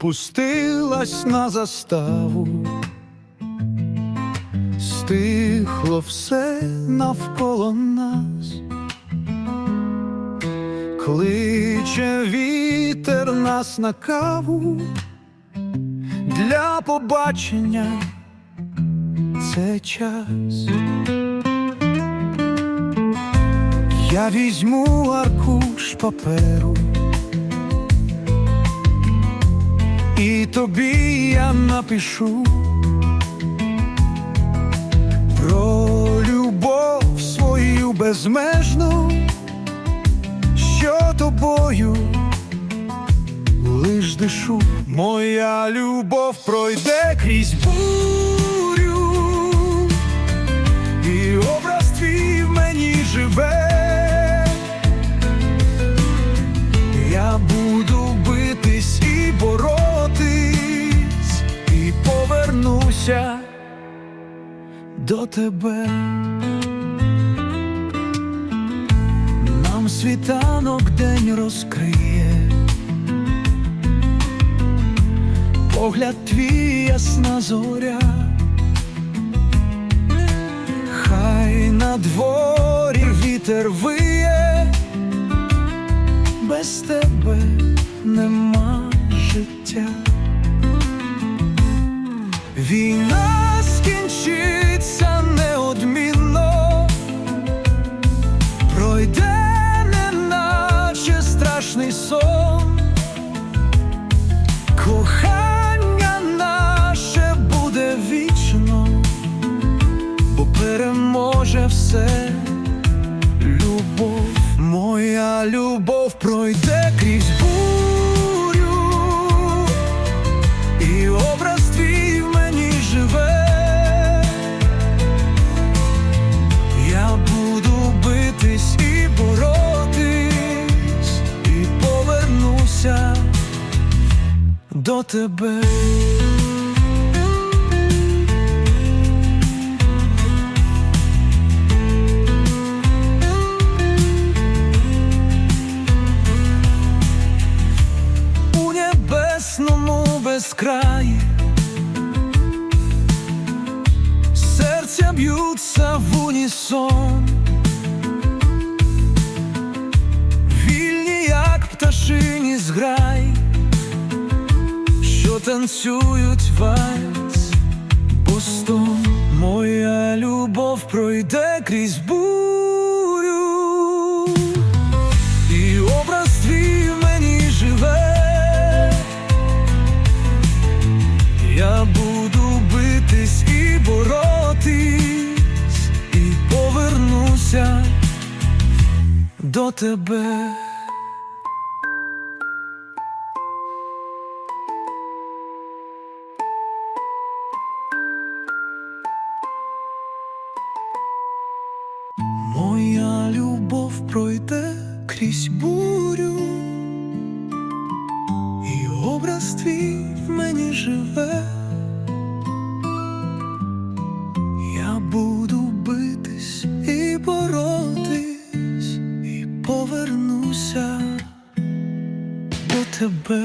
спустилась на заставу, стихло все навколо нас, кличе вітер нас на каву. Для побачення це час. Я візьму аркуш паперу, і тобі я напишу про любов свою безмежну, що тобою лиш дишу. Моя любов пройде крізь повернуся до тебе. Нам світанок день розкриє, погляд твій ясна зоря, хай на дворі вітер виє, без тебе нема життя. Війна любов, моя любов пройде крізь бурю, і образ твій в мені живе. Я буду битись і боротись, і повернуся до тебе. Танцюють вальс, Бостон, моя любов пройде крізь бурю. І образ твій в мені живе, я буду битись і боротись, і повернуся до тебе. крізь бурю, і образ твій в мені живе, я буду битись і боротись, і повернуся до тебе.